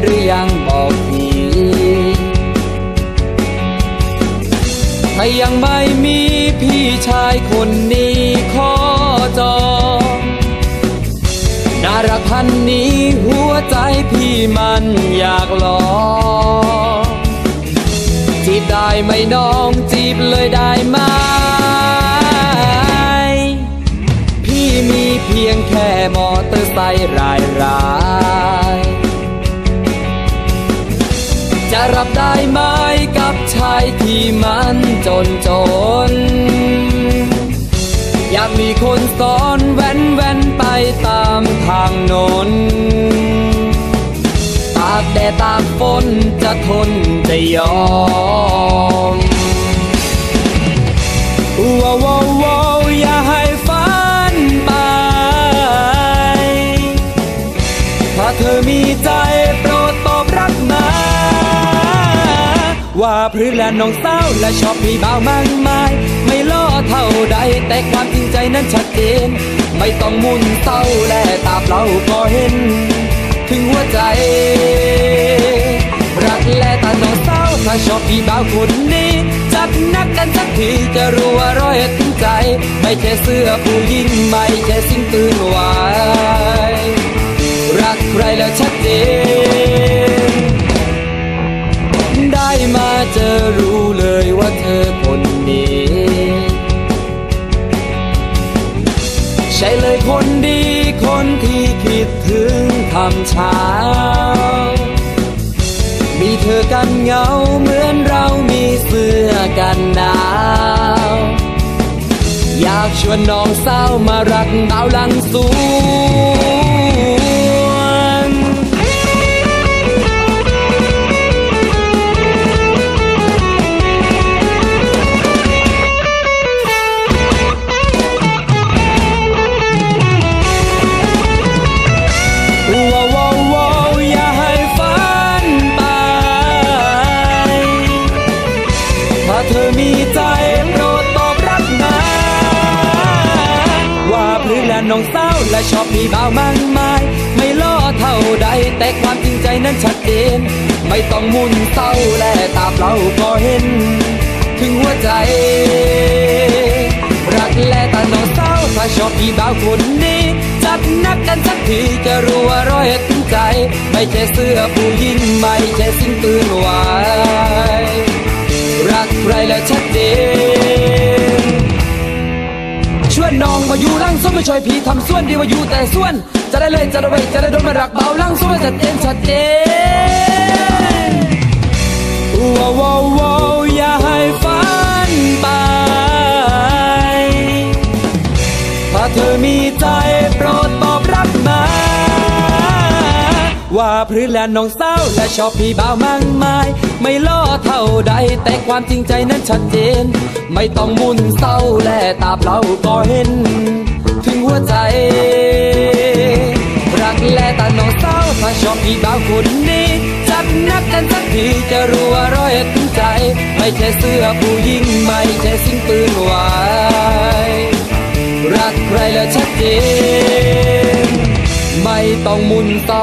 หรือยังบอกทีถ้ายังไม่มีพี่ชายคนนี้ขอจองน่ารักพันนี้หัวใจพี่มันอยากลองจีบได้ไหมน้องจีบเลยได้ไหมพี่มีเพียงแค่มอเตอร์ไซค์ราย ได้ไหมกับชายที่มันจนจน อยากมีคนสอนแว้นแว้นไปตามทางโนนตากแดดตากฝนจะทนจะยอมว้าวว้าวว้าวอย่าให้ฝันไป ถ้าเธอมีใจ ว่าพรือและน้องสาวและชอบพี่บ่าวมากมาย ไม่ล่อเท่าใดแต่ความจริงใจนั้นชัดเจน ไม่ต้องมุนเศร้าและตาเปล่าก็เห็น ถึงหัวใจ รักและตาน้องสาวถ้าชอบพี่บ่าวคนนี้ จัดนักกันสักทีจะรู้ว่าร้อยถึงใจ ไม่ใช่เสื้อผู้หญิงไม่ใช่สิ่งตื่นไหวรักใครแล้วชัดเจน ได้มาเจอรู้เลยว่าเธอคนนี้ ใช่เลยคนดีคนที่คิดถึงทำเช้า มีเธอกันเหงาเหมือนเรามีเสื้อกันหนาวอยากชวนน้องสาวมารักดาวหลังสว และน้องสาและชอบพี่บ่าวมากมาย ไม่ล่อเท่าใด แต่ความจริงใจนั้นชัดเจน ไม่ต้องมุนเศร้าและตาเปล่าก็เห็น ถึงหัวใจ รักและตาน้องสาถ้าชอบพี่บ่าวคนนี้ จัดนักกันสักทีจะรู้ว่าร้อยถึงใจ ไม่ใช่เสื้อผู้หญิงไม่ใช่สิ่งตื่น นน้องมาอยู่ลังส้มไม่ช่วยพีทำส่วนดีว่าอยู่แต่ส่วน จะได้เลยจะได้ไวจะได้โดนมารักเบาลังส้มมาชัดเจนชัดเจนว้าวว้าวว้าวอย่าให้ฝันไปถ้าเธอมี ว่าพรือและน้องสาวและชอบพี่บ่าวมากมาย ไม่ล่อเท่าใด แต่ความจริงใจนั้นชัดเจน ไม่ต้องมุนเศร้าและตาเปล่าก็เห็น ถึงหัวใจรักและตาน้องสาวถ้าชอบพี่บ่าวคนนี้จัดนักกันสักทีจะรู้ว่าร้อยถึงใจ ไม่ใช่เสื้อผู้หญิงไม่ใช่สิ่งตื่นไหวรักใครแล้วชัดเจน ไม่ต้องมุนเศร้า